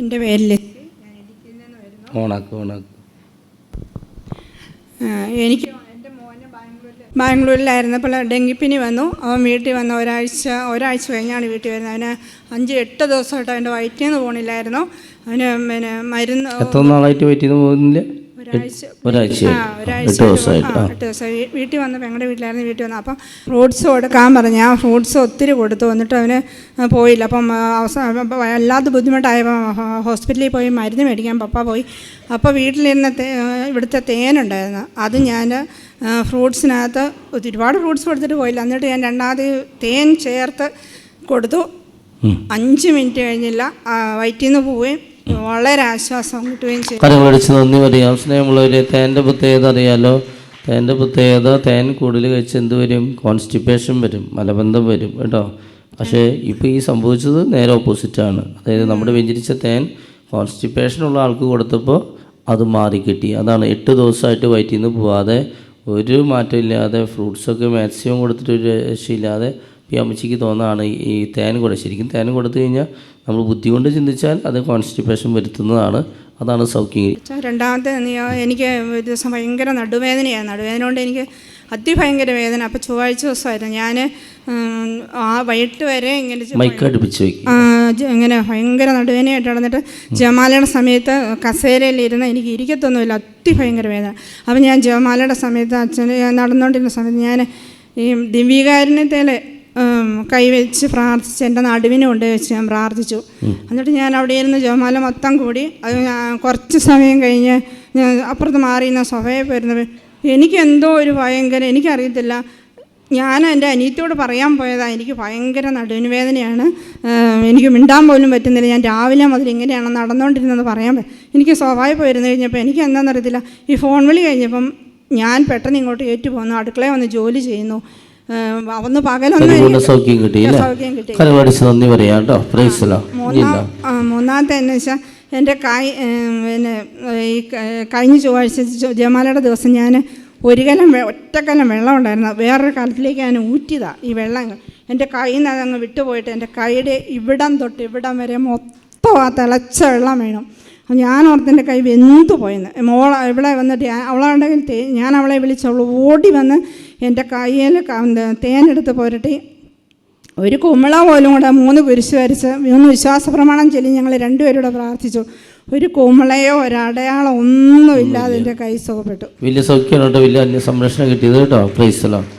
എന്റെ ഓണാക്ക് ഓണാക്ക്. എനിക്ക് എന്റെ മോന് ബാംഗ്ലൂരിൽ ബാംഗ്ലൂരിലായിരുന്നപ്പോൾ ഡെങ്കിപ്പനി വന്നു. അവൻ വീട്ടിൽ വന്ന ഒരാഴ്ച ഒരാഴ്ച കഴിഞ്ഞാണ് വീട്ടിൽ വരുന്നത്. അവന് അഞ്ച് എട്ട് ദിവസമായിട്ട് അവന്റെ വയറ്റിൽ നിന്ന് പോകണില്ലായിരുന്നു അവന് പിന്നെ മരുന്ന് എത്ര നാളായിട്ട് വയറ്റിൽ നിന്ന് പോകുന്നില്ല ഒരാഴ്ച എട്ട് ദിവസമായി. വീട്ടിൽ വന്ന് ഞങ്ങളുടെ വീട്ടിലായിരുന്നു വീട്ടിൽ വന്നു അപ്പം ഫ്രൂട്ട്സ് കൊടുക്കാൻ പറഞ്ഞു. ആ ഫ്രൂട്ട്സ് ഒത്തിരി കൊടുത്തു. എന്നിട്ട് അവന് പോയില്ല. അപ്പം അവസാനം വല്ലാതെ ബുദ്ധിമുട്ടായപ്പോൾ ഹോസ്പിറ്റലിൽ പോയി മരുന്ന് മേടിക്കാൻ പപ്പ പോയി. അപ്പോൾ വീട്ടിലിരുന്ന തേ ഇവിടുത്തെ തേനുണ്ടായിരുന്നു. അത് ഞാൻ ഫ്രൂട്ട്സിനകത്ത് ഒരുപാട് ഫ്രൂട്ട്സ് കൊടുത്തിട്ട് പോയില്ല. എന്നിട്ട് ഞാൻ രണ്ടാമത് തേൻ ചേർത്ത് കൊടുത്തു. അഞ്ച് മിനിറ്റ് കഴിഞ്ഞില്ല. വയറ്റിൽ നിന്ന് പോവുകയും വളരെ ആശ്വാസം കിട്ടുകയും ചെയ്തു. കരം കടിച്ച് നന്ദി പറയാം. സ്നേഹമുള്ളവരെ തേന്റെ പ്രത്യേകത അറിയാലോ? തേന്റെ പ്രത്യേകത തേൻ കൂടുതൽ കഴിച്ച് എന്ത് വരും? കോൺസ്റ്റിപ്പേഷൻ വരും മലബന്ധം വരും കേട്ടോ? പക്ഷേ ഇപ്പോൾ ഈ സംഭവിച്ചത് നേരെ ഓപ്പോസിറ്റാണ് അതായത് നമ്മുടെ വ്യഞ്ചരിച്ച തേൻ കോൺസ്റ്റിപ്പേഷനുള്ള ആൾക്ക് കൊടുത്തപ്പോൾ അത് മാറിക്കിട്ടി അതാണ് എട്ട് ദിവസമായിട്ട് വയറ്റിൽ നിന്ന് പോവാതെ ഒരു മാറ്റമില്ലാതെ ഫ്രൂട്ട്സൊക്കെ മാക്സിമം കൊടുത്തിട്ട് ഒരു രക്ഷയില്ലാതെ ഈ അമ്മച്ചിക്ക് തോന്നാണ് ഈ- തേൻ കൂടെ. ശരിക്കും തേൻ കൊടുത്തു കഴിഞ്ഞാൽ നമ്മൾ ബുദ്ധി കൊണ്ട് ചിന്തിച്ചാൽ അത് കോൺസ്റ്റിപ്പേഷൻ വരുത്തുന്നതാണ്. അതാണ് സൗഖ്യം. രണ്ടാമത്തെ എനിക്ക് ഒരു ദിവസം ഭയങ്കര നടുവേദനയാണ്. നടുവേദന കൊണ്ട് എനിക്ക് അതിഭയങ്കര വേദന. അപ്പോൾ ചൊവ്വാഴ്ച ദിവസമായിരുന്നു. ഞാൻ ആ വൈകിട്ട് വരെ ഇങ്ങനെ ഇങ്ങനെ ഭയങ്കര നടുവേദനയായിട്ട് നടന്നിട്ട് ജമാലയുടെ സമയത്ത് കസേരയിലിരുന്ന് എനിക്ക് ഇരിക്കത്തൊന്നുമില്ല. അതിഭയങ്കര വേദന. അപ്പം ഞാൻ ജമാലയുടെ സമയത്ത് അച്ഛൻ നടന്നുകൊണ്ടിരുന്ന സമയത്ത് ഞാൻ ഈ ദിവ്യകാരുണ്യത്തിൽ കൈവച്ച് പ്രാർത്ഥിച്ച് എന്റെ നടുവിനെ കൊണ്ട് വെച്ച് ഞാൻ പ്രാർത്ഥിച്ചു. എന്നിട്ട് ഞാൻ അവിടെ ഇരുന്ന് ജോമാല മൊത്തം കൂടി. അത് ഞാൻ കുറച്ച് സമയം കഴിഞ്ഞ് ഞാൻ അപ്പുറത്ത് മാറി ഇന്ന സഭയിൽ പോയിരുന്നത് എനിക്ക് എന്തോ ഒരു ഭയങ്കര എനിക്കറിയത്തില്ല. ഞാൻ എന്റെ അനിയത്തിയോട് പറയാൻ പോയതാണ് എനിക്ക് ഭയങ്കര നടുവിന് വേദനയാണ് എനിക്ക് മിണ്ടാൻ പോലും പറ്റുന്നില്ല. ഞാൻ രാവിലെ മുതൽ ഇങ്ങനെയാണ് നടന്നുകൊണ്ടിരുന്നത് പറയാൻ പറ്റും എനിക്ക് സ്വാഭാവികം പോയിരുന്നു കഴിഞ്ഞപ്പോൾ എനിക്ക് എന്താണെന്നറിയത്തില്ല. ഈ ഫോൺ വിളി കഴിഞ്ഞപ്പം ഞാൻ പെട്ടെന്ന് ഇങ്ങോട്ട് ഏറ്റു പോകുന്നു അടുക്കളയിൽ വന്ന് ജോലി ചെയ്യുന്നു. ഒന്ന് പകലൊന്നും സൗഖ്യം കിട്ടി കരമടിച്ച് നന്ദി പറയാം കേട്ടോ. പ്രൈസലോ. മൂന്നാമത്തെ എന്ന് വെച്ചാൽ എന്റെ കൈ പിന്നെ ഈ കഴിഞ്ഞ ചൊവ്വാഴ്ച ജയമാലയുടെ ദിവസം ഞാൻ ഒരു കലം ഒറ്റക്കലം വെള്ളം ഉണ്ടായിരുന്നു. വേറൊരു കാലത്തിലേക്ക് ഞാൻ ഊറ്റിയതാണ് ഈ വെള്ളം എന്റെ കയ്യിൽ നിന്ന് അതങ്ങ് വിട്ടുപോയിട്ട് എന്റെ കൈയുടെ ഇവിടം തൊട്ട് ഇവിടം വരെ മൊത്തം ആ തിളച്ച വെള്ളം വേണം. ഞാൻ ഓർത്ത് കൈ വെന്തു പോയെന്ന്. മോൾ ഇവിടെ വന്നിട്ട് ഞാൻ- അവളുണ്ടെങ്കിൽ തേ ഞാൻ അവളെ വിളിച്ച് അവൾ ഓടി വന്ന് എന്റെ കയ്യിൽ തേനെടുത്ത് പോരട്ടി. ഒരു കുമിള പോലും കൂടെ മൂന്ന് കുരിശ് വരച്ച് മൂന്ന് വിശ്വാസ പ്രമാണം ചൊല്ലി ഞങ്ങൾ രണ്ടുപേരൂടെ പ്രാർത്ഥിച്ചു. ഒരു കുമിളയോ ഒരടയാളോ ഒന്നും ഇല്ലാതെ എന്റെ കൈ സുഖപ്പെട്ടു വലിയ സൗഖ്യമാണ് കേട്ടോ വലിയ സംരക്ഷണം കിട്ടിയത് കേട്ടോ. പ്രൈസലോ